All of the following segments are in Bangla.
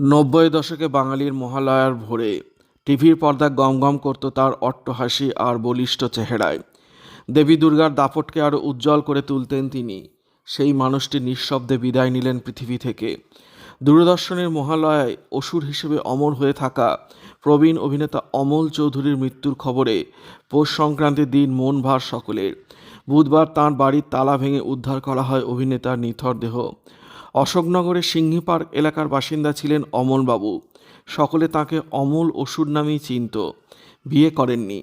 নব্বই দশকে বাঙালির মহালয়ার ভোরে টিভির পর্দা গম গম করত তার অট্টহাসি আর বলিষ্ঠ চেহারায়। দেবী দুর্গার দাপটকে আরও উজ্জ্বল করে তুলতেন তিনি। সেই মানুষটি নিঃশব্দে বিদায় নিলেন পৃথিবী থেকে। দূরদর্শনের মহালয়ায় অসুর হিসেবে অমর হয়ে থাকা প্রবীণ অভিনেতা অমল চৌধুরীর মৃত্যুর খবরে পৌষ সংক্রান্তির দিন মন ভার সকলের। বুধবার তাঁর বাড়ির তালা ভেঙে উদ্ধার করা হয় অভিনেতার নিথর দেহ। অশোকনগরের সিংহী পার্ক এলাকার বাসিন্দা ছিলেন অমলবাবু। সকলে তাকে অমল অসুর নামেই চিনত। বিয়ে করেননি।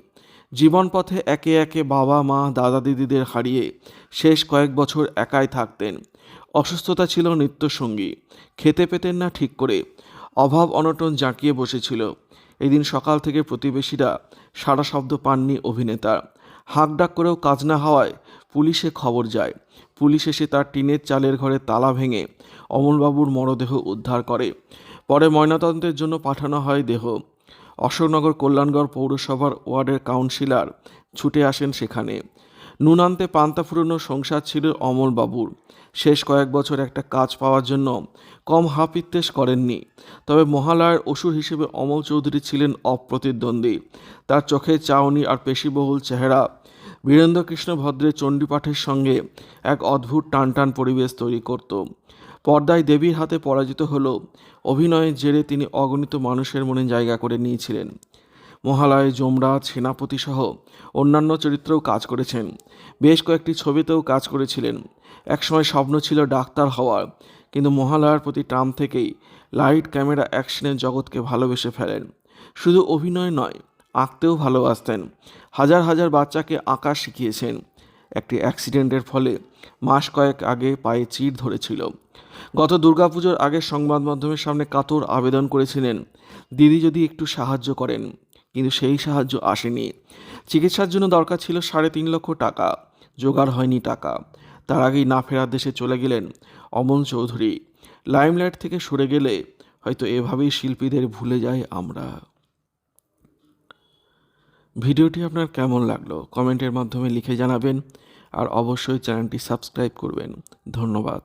জীবনপথে একে একে বাবা, মা, দাদা, দিদিদের হারিয়ে শেষ কয়েক বছর একাই থাকতেন। অসুস্থতা ছিল নিত্যসঙ্গী। খেতে পেতেন না ঠিক করে। অভাব অনটন জাঁকিয়ে বসেছিল। এদিন সকাল থেকে প্রতিবেশীরা সারা শব্দ পাননি অভিনেতা। হাঁকডাক করেও কাজ না হওয়ায় পুলিশে খবর যায়। পুলিশ এসে তার টিনের চালের ঘরে তালা ভেঙে অমলবাবুর মরদেহ উদ্ধার করে। পরে ময়নাতদন্তের জন্য পাঠানো হয় দেহ। অশোকনগর কল্যাণগড় পৌরসভার ওয়ার্ডের কাউন্সিলর ছুটে আসেন সেখানে। নুনান্তে পান্তা ফুরনো সংসার ছিল অমলবাবুর। শেষ কয়েক বছর একটা কাজ পাওয়ার জন্য কম হাপিত্তেশ করেননি। তবে মহালয়ার অসুর হিসেবে অমল চৌধুরী ছিলেন অপ্রতিদ্বন্দ্বী। তার চোখে চাউনি আর পেশিবহুল চেহারা বীরেন্দ্রকৃষ্ণ ভদ্রের চণ্ডীপাঠের সঙ্গে এক অদ্ভুত টানটান পরিবেশ তৈরি করত। পর্দায় দেবীর হাতে পরাজিত হলেও অভিনয়ের জেরে তিনি অগণিত মানুষের মনে জায়গা করে নিয়েছিলেন। মহালয়ে যমরাজ, সেনাপতি সহ অন্যান্য চরিত্রেও কাজ করেছেন। বেশ কয়েকটি ছবিতেও কাজ করেছিলেন। একসময় স্বপ্ন ছিল ডাক্তার হওয়ার, কিন্তু মহালয়ার প্রতি টান থেকেই লাইট ক্যামেরা অ্যাকশনের জগৎকে ভালোবেসে ফেলেন। শুধু অভিনয় নয় আঁকতেও ভালোবাসতেন। হাজার হাজার বাচ্চাকে আঁকা শিখিয়েছেন। একটি অ্যাক্সিডেন্টের ফলে মাস কয়েক আগে পায়ে চির ধরেছিল। গত দুর্গাপুজোর আগে সংবাদ মাধ্যমের সামনে কাতর আবেদন করেছিলেন, দিদি যদি একটু সাহায্য করেন। কিন্তু সেই সাহায্য আসেনি। চিকিৎসার জন্য দরকার ছিল সাড়ে তিন লক্ষ টাকা। জোগাড় হয়নি টাকা। তার আগেই না ফেরার দেশে চলে গেলেন অমন চৌধুরী। লাইমলাইট থেকে সরে গেলে হয়তো এভাবেই শিল্পীদের ভুলে যাই আমরা। ভিডিওটি আপনার কেমন লাগল কমেন্টের মাধ্যমে লিখে জানাবেন আর অবশ্যই চ্যানেলটি সাবস্ক্রাইব করবেন। ধন্যবাদ।